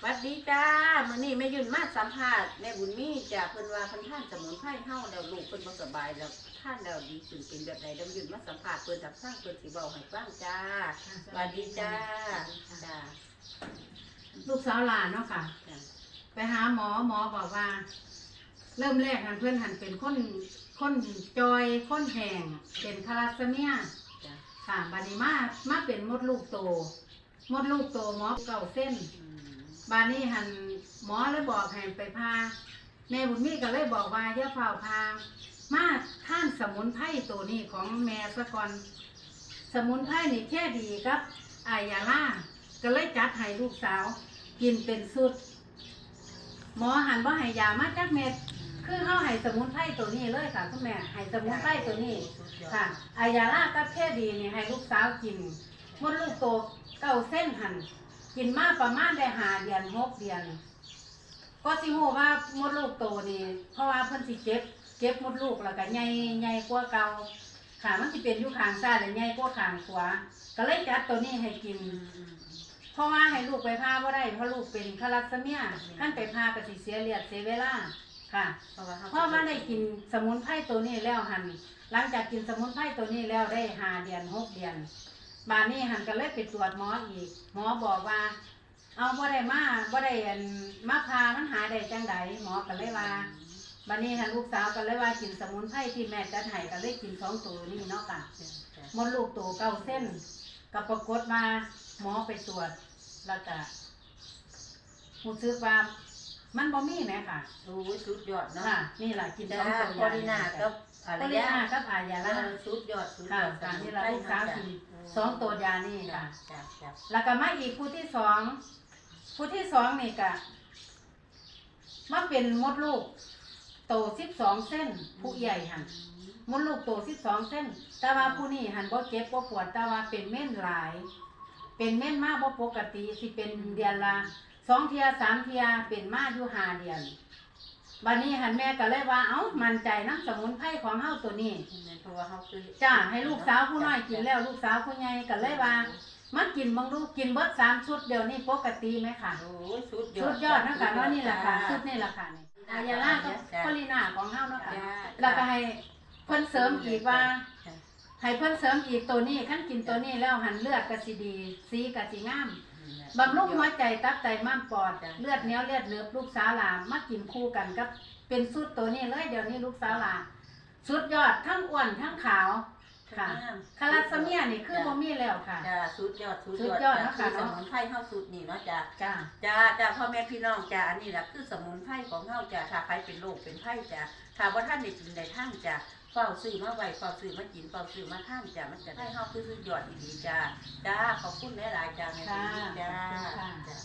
หวัดดีจ้ามื้อนี้แม่ยุ่นมาสัมภาษณ์แม่บุญมีจ้าเพิ่นว่าเพิ่นท่านสมุนไพรเฮาแล้วลูกเพิ่นบ่สบายแล้วท่านแล้วดีขึ้นเป็นแบบใดแล้วยุ่นมาสัมภาษณ์เพิ่นทับสร้างเพิ่นสิเว้าให้ฟังจ้าสวัสดีจ้าจ้าลูกสาวหลานเนาะค่ะจ้าไปหาหมอหมอบอกว่า เริ่มแรกหันเพื่อนหันเป็นคนคนจอยคนแห้งเป็นคาราสเมียจ้าค่ะบาดนี้มามาเป็นมดลูกโต มดลูกโตหมอเก่าเส้นอืม บาดนี้หันหมอเลยบอกให้ไปพาแม่บุญมีก็เลยบอกว่าอย่าเฝ้าพามาท่านสมุนไพรตัวนี้ของแม่สะก่อน สมุนไพรนี่แค่ดีครับอายาล่าก็เลยจัดให้ลูกสาว กินเป็นสุด หมอหันว่าให้ยามาจากเม็ดคือเขาให้สมุนไพรตัวนี้เลยค่ะคุณแม่ให้สมุนไพรตัวนี้ค่ะอายาล่ากับแค่ดีนี่ให้ลูกสาวกินมดลูกโตเก้าเส้นหัน กินมาประมาณได้หาเดือนหกเดือน ก็สิฮู้ว่ามดลูกโตนี่เพราะว่าเพิ่นสิเก็บเก็บมดลูกแล้วก็ใหญ่ใหญ่กว่าเก่าค่ะมันสิเป็นอยู่ข้างซ้ายและใหญ่กว่าข้างขวาก็เลยจัดตัวนี้ให้กินอืมอืมเพราะว่าให้ลูกไปพาบ่ได้เพราะลูกเป็นคารัสเมียท่านไปพาก็สิเสียเลือดเสียเวลาค่ะเพราะว่าเฮาเพราะว่าได้กินสมุนไพรตัวนี้แล้วหันหลังจากกินสมุนไพรตัวนี้แล้วได้ห้าเดือนหกเดือน บานนี้หันก็เลยไปตรวจหมออีก หมอบอกว่า เอาบ่ได้มาบ่ได้อันมาพามันหายได้จังใดหมอก็เลยว่าบานนี้หันลูกสาวก็เลยว่ากินสมุนไพรที่แม่จัดให้ก็เลยกินสองตัวนี้เนาะค่ะจ้าจ้ามดลูกโตเก้าเส้นก็ปรากฏว่าหมอไปตรวจแล้วก็รู้สึกว่า มันบ่มีแหมค่ะโอ้ยสุดยอดเนาะค่ะ นี่แหละกินจ้าสองตัวพอดีน่ากับอะพไรอดียะน่ากับอายาแล้ละวสุดยอดสุดยค่ะอดการที่เราลูกสาวกินมสองตัวยานี่จ้าค่ะ จ้าจ้าแล้วก็มาอีกผู้ที่สองผู้ที่สองนี่ก็มาเป็นมดลูก โตสิบสองเส้น ผู้ใหญ่หันมดลูกโตสิบสองเส้น แต่ว่าผู้นี้หันบ่เจ็บบ่ปวดแต่ว่าเป็นเม่นหลาย เป็นเม่นมากบ่ปกติสิเป็นเดือนละ สองเทียสามเทียเป็นมาอยู่ห้าเดือนบัดนี้หันแม่ก็เลยว่าเอ้ามั่นใจน้ำสมุนไพรของเฮาตัวนี้เพราะว่าเขาคือจ้าให้ลูกสาวผู้น้อยกินแล้วลูกสาวผู้ใหญ่ก็เลยว่ามันกินบางลูกกินเบิดสามชุดเดี๋ยวนี้ปกติไหมค่ะโอ้ยสุดยอชุดดยอดนะคะเนาะนี่แหละค่ะชุดนี่แหละค่ะนี่อายาล่าก็พอลีนาของเฮาเนาะค่ะจ้าแล้วก็ให้เพิ่นเสริมอีกว่าจ้าให้เพิ่นเสริมอีกตัวนี้ขั้นกินตัวนี้แล้วหันเลือดก็สิดีสีก็สิงาม บำรุงหัวใจตับไตม้ามปอด เลือดเหนียวเลือดเหลือบลูกสาวหลามมากินคู่กันกับเป็นสุดตัวนี้เลยเดี๋ยวนี้ลูกสาวหลาสุดยอดทั้งอ้วนทั้งขาวค่ะคาราสเมียนี่คือบ่มีแล้วค่ะจ้าสุดยอดสุดสุดยยออดดเนาะคืค่ะอสเนาะมุนไพรเฮาสุดนี่เนาะจ้าจ้าจ้าจ้าพ่อแม่พี่น้องจ้าอันนี้แหละคือสมุนไพรของเฮาจ้าถ้าใครเป็นโรคเป็นไข้จ้าถ้าว่าท่านได้กินได้ท่านจ้า เฝ้าซื้อมาไว้เฝ้าซื้อมากินเฝ้าซื้อมาท่านจ้ามันจะได้เฮาคือสุดยอดดีๆจ้าจ้าขอบคุณหลายๆจ้าแม่พี่จ้าค่ะขอบคุณค่ะจ้า